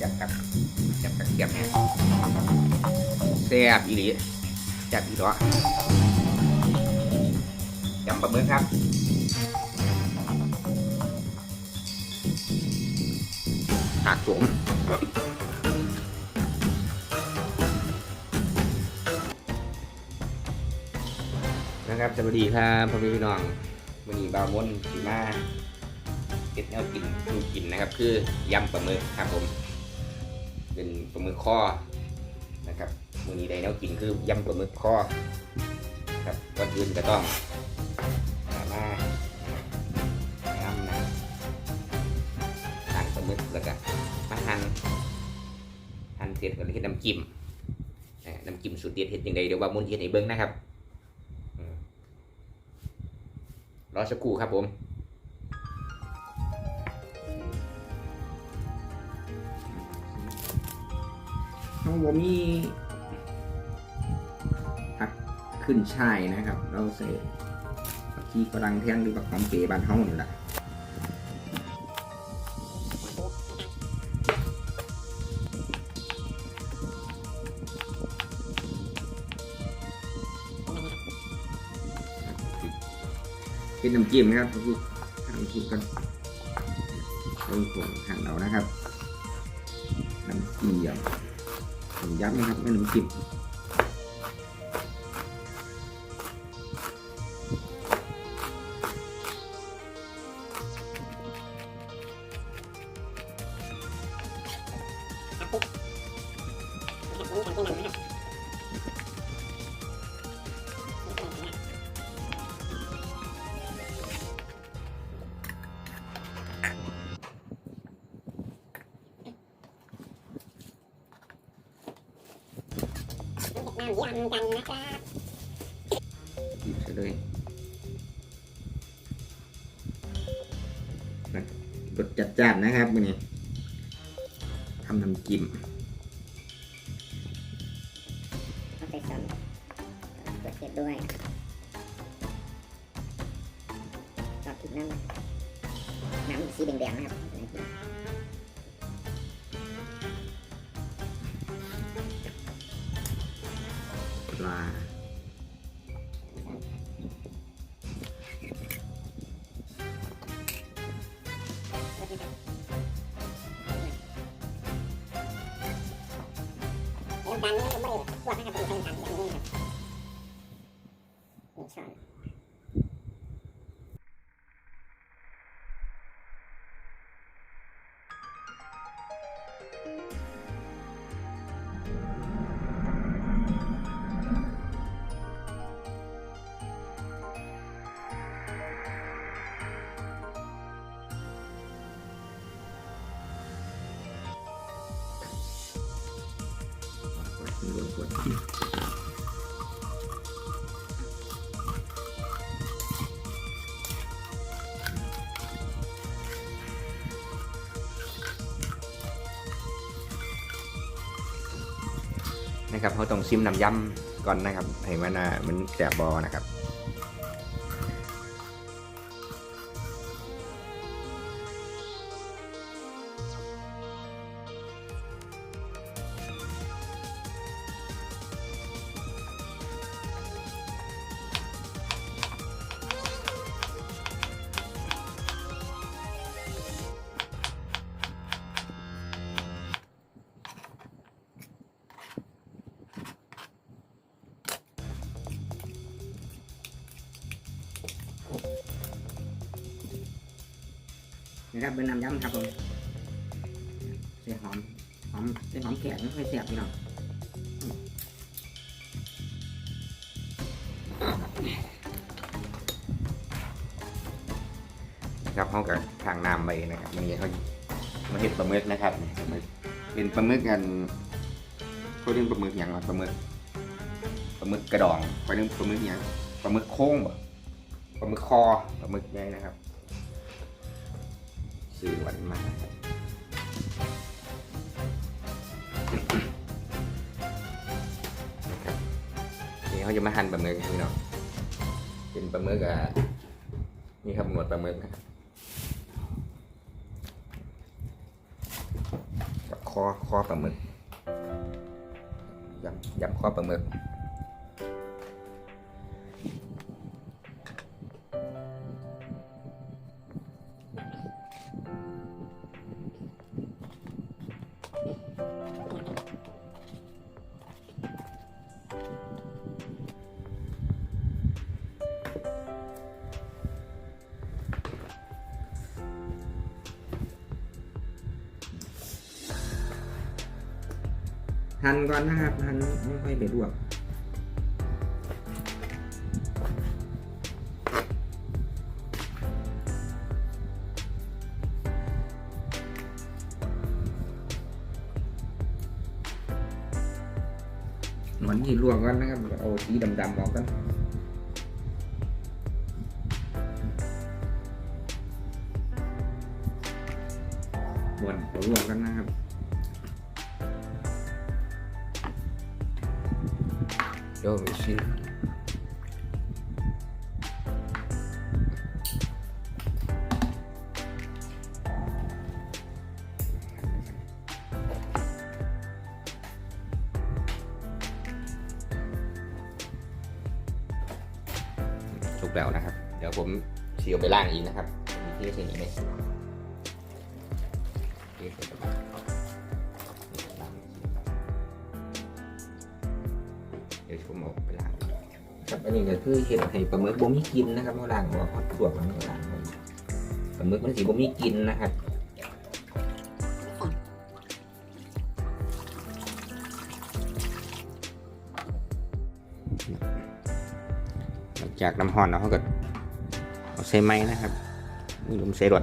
จับกับจับกับเกียบแซ่บอีหลีจับอีหลอยำปลาหมึกครับหักผมนะครับสวัสดีครับพ่อแม่พี่น้องวันนี้บาวมนสีมา เก็ดแนวกินดูกินนะครับ คือยำปลาหมึกครับผม เป็นปลาหมึกข้อนะครับวันนี้ได้แนวกินคือยำปลาหมึกข้อครับก่อนอื่นก็ต้องเอมาน้ำนะหั่นปลาหมึกแล้วก็มาหั่นหั่นเสร็จก็เลยเฮ็ดน้ำจิ้มน้ำจิ้มสูตรเด็ดเฮ็ดยังไงเดี๋ยวว่ามุนเฮ็ดให้เบิ่งนะครับอืมรอสักครู่ครับผม น้องบมีผักขึ้นช่ายนะครับ เราใส่ผักชีฝรั่งแท่งหรือผักหอมเป๋บานเฮานี่แหละเป็นน้ำจิ้มนะครับพี่น้ำจิ้มกันเริ่มผงหั่นเอานะครับน้ำจิ้ม ย้ำนะครับไม่น้ำจิ้ม ยำกันนะครับหยิบไปเลยรสจัดจ้านนะครับมือนี้ทำน้ำจิ้ม ปลาเอ็มดันนี่ก็ไม่ได้พวกนะครับเป็นเส้นดันอย่างนี้ครับ นะครับเขาต้องซิมน้ำยำก่อนนะครับให้มันอะมันแสบบอนะครับ นะครับเป็นน้ำยำครับผมใส่หอมหอมใส่หอมแขกไม่ค่อยแซ่บพี่น้องนะครับเขากับทางน้ำไปนะครับมีเขามาเห็ดปลาหมึกนะครับเป็นปลาหมึกกันเขาเรียกปลาหมึกอย่างปลาหมึกปลาหมึกกระดองเขาเรียกปลาหมึกอย่างปลาหมึกโค้งบ่ปลาหมึกคอปลาหมึกใหญ่นะครับ ซื้อวันมาครับนะครับนี่เขาจะมาหั่นปลาหมึกพี่น้องเป็นปลาหมึกอะนี่ครับหนวดปลาหมึกนะครับอคอปลาหมึกยำยำคอปลาหมึก หั่นก่อนนะครับหั่นไม่ค่อยไปลวกหนอนที่ลวกก่อนนะครับเอาสีดำๆออกกันุกแล้วนะครับ เดี๋ยวผมเสียวไปล่างอีกนะครับมีที่เส้นนี้ไหมเส้นไปล่างนี่ไปล่างเดี๋ยวผมเอาไปล่าง ครับอันนี้ก็คือเห็ดให้ปลาหมึกบ่มีกลินนะครับเอาล่างออกเอาส่วนมันเอาล่างออกปลาหมึกมันสีบ่มีกลินนะครับหลังจากน้ำห่อนแล้วเขาก็เอาใส่ไม้นะครับนี่ผมใส่รถ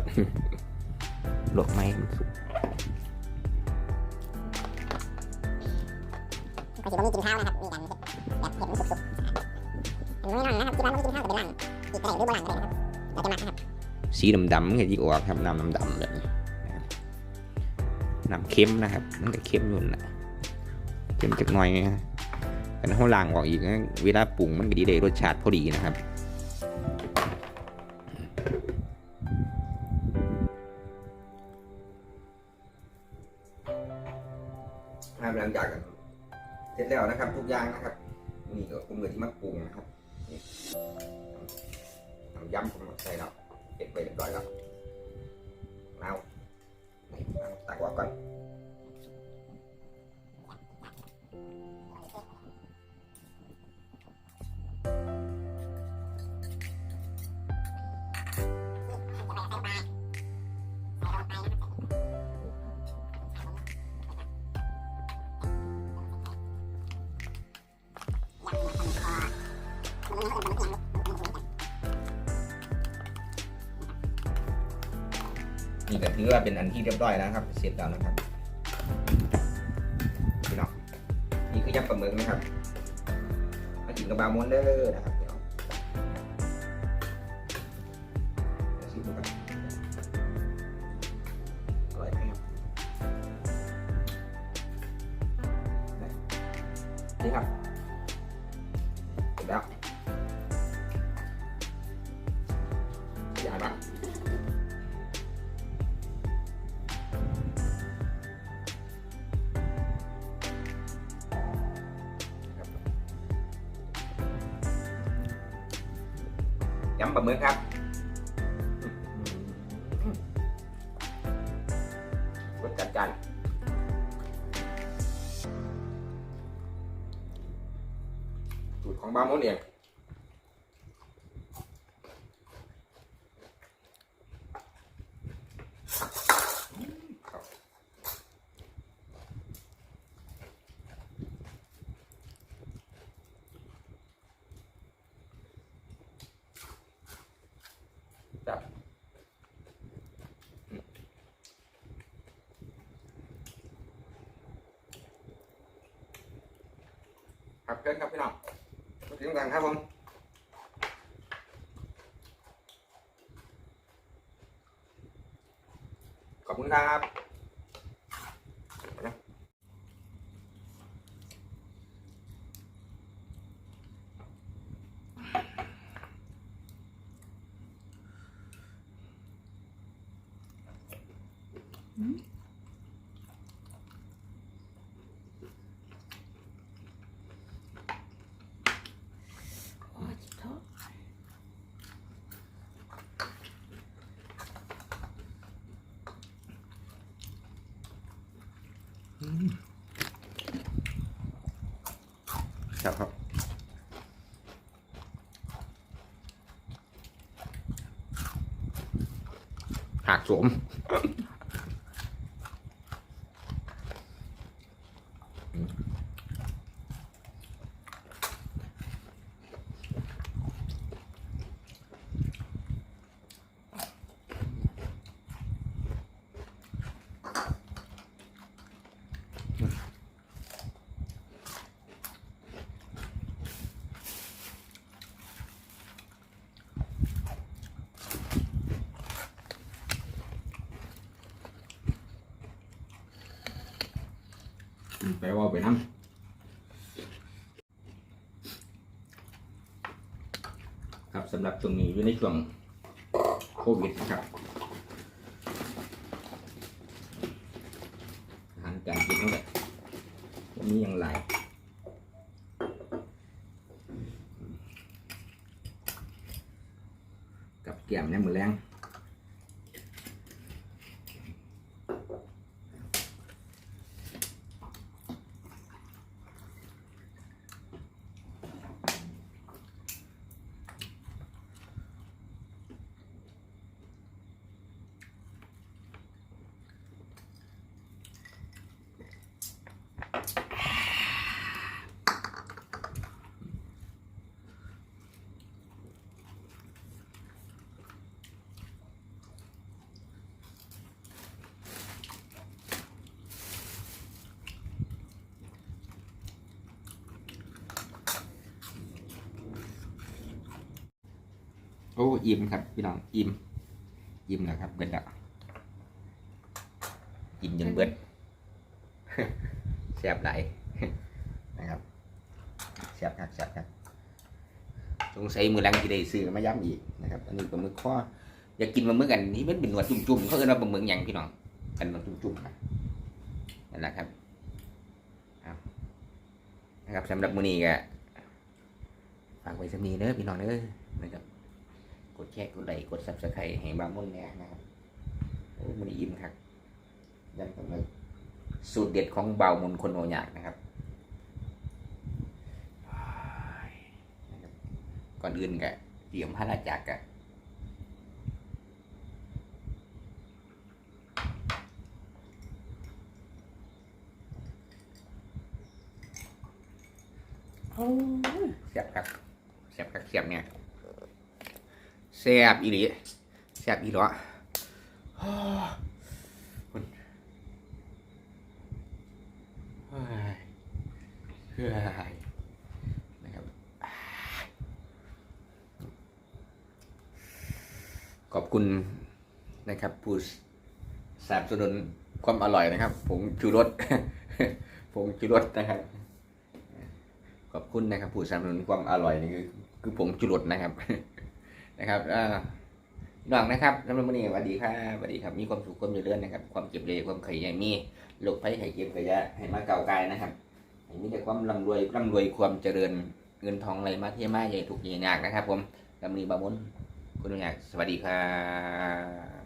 หลบไม้มันสุกก็ถือว่ามีกินข้าวนะครับ มีการแบบเห็ดมันสุกๆ อันนี้ไม่นอนนะครับที่บ้านไม่ได้กินข้าวแต่เป็นหลังอีกอะไรหรือโบราณอะไรนะครับเราจะมาครับสีดำๆมันก็ยิ่งออกครับน้ำดำๆแบบนี้นะครับน้ำเค็มนะครับมันก็เค็มอยู่นั่นแหละเค็มจากหน่อยนะแต่ถ้าเราล้างออกอีกนะเวลาปรุงมันก็ดีได้รสชาติพอดีนะครับหลังจากเสร็จแล้วนะครับ ทุกอย่างนะครับนี่ก็ผมเลยที่มาปรุงนะครับ นี่น้ำยำผมใส่แล้วเก็บ แต่ถือว่าเป็นอันที่เรียบร้อยแล้วครับ เสร็จแล้วนะครับพี่น้องนี่คือยับประเมินนะครับมากินกับบาโมนเดอร์นะครับ ยำปลาหมึกครับรสจัดจ้านสูตรของบาโมนเองจับอืม ครับเกินครับพี่น้อ ครับครับครับครับหักสวม ไปว่าไปน้ำครับสำหรับตรงนี้อยู่ในช่วงโควิดนะครับอาหารการกินนั่นแหละวันนี้ยังหลายกับแก้มเนี่ยมือแรง อ้อิ่มครับพี่น้องอิ่มอิ่มแล้วครับเบิดแล้วกินจนเบิดแซ่บไหลายนะครับแซ่บครับแซ่บครับสงสัยมือแรงที่ได้ซื้อมาย้ำอีกนะครับอันนี้ปลาหมึกข้ออยากกินปลาหมึกอันนี้มันเป็นหนวดจุ่มๆเขาเรียกว่าปลาหมึกหยังพี่น้องกันหนวดจุ่มๆนะนั่นแหละครับเอานะครับสำหรับมื้อนี้ก็ฝากไว้สมีเด้อพี่น้องเด้อนะครับก ดแชร์กดไลค์กดซับสไครต์ให้บางมุ่นแหน่นะครับโอ้มันอิ่มครับยังกำลังสูตรเด็ดของเบามุนคนโออยากนะครับนะครับ ก่อนอื่นกะเตรียมพระราจักกะโอ้ยเสียบครับเสียบครับเสียบเนี่ย แซ่บอีหลีแซ่บอีหลอฮ่าคุณเฮ้ยเฮ้ยนะครับขอบคุณนะครับผู้สนับสนุนความอร่อยนะครับผงชูรสผงชูรสนะครับ ขอบคุณนะครับผู้สนับสนุนความอร่อยนี่คือคือผงชูรสนะครับ นะครับอ่าพี่น้องนะครับสำหรับวันนี้สวัสดีครับสวัสดีครับ มีความสุขความเจริญนะครับ ความเก็บเลยความไข่ใหญ่มีโรคภัยไข่เก็บก็จะให้มาเก่ากายนะครับให้มีแต่ความร่ำรวยร่ำรวยความเจริญเงินทองไหลมาเทมาใหญ่ถูกใหญ่ยากนะครับ ผมกำลีบามุนคุณอยากสวัสดีครับ